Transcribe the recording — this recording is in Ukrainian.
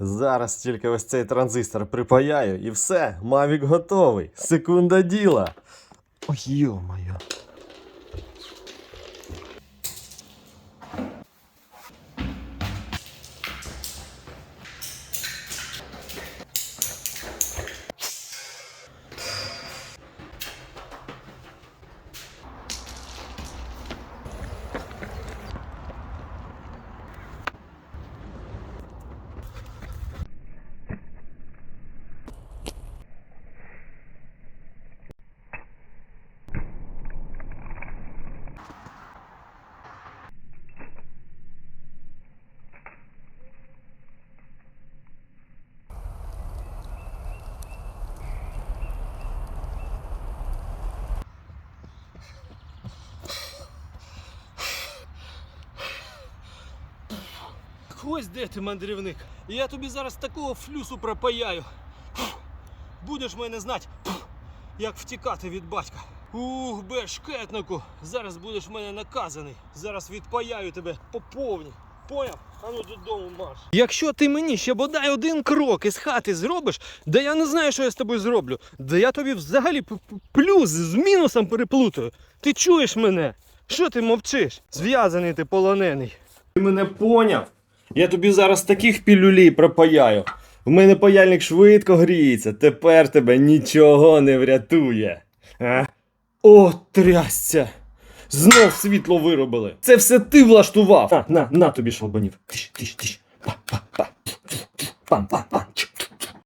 Зараз тільки ось цей транзистор припаяю і все, Мавік готовий. Секунда діла. Ой, йо-моє. Ось де ти, мандрівник. Я тобі зараз такого флюсу пропаяю. Будеш мене знати, як втікати від батька. Ух, бешкетнику, зараз будеш мене наказаний. Зараз відпаяю тебе по. Поняв? Ану додому марш. Якщо ти мені ще бодай один крок із хати зробиш, да я не знаю, що я з тобою зроблю. Да я тобі взагалі плюс з мінусом переплутаю. Ти чуєш мене? Що ти мовчиш? Зв'язаний ти полонений. Ти мене поняв? Я тобі зараз таких пілюлій пропаяю. В мене паяльник швидко гріється, тепер тебе нічого не врятує. А? О, трясця! Знов світло виробили. Це все ти влаштував. На, на, на тобі шалбанів. Тиш, тиш, тиш. Па, па,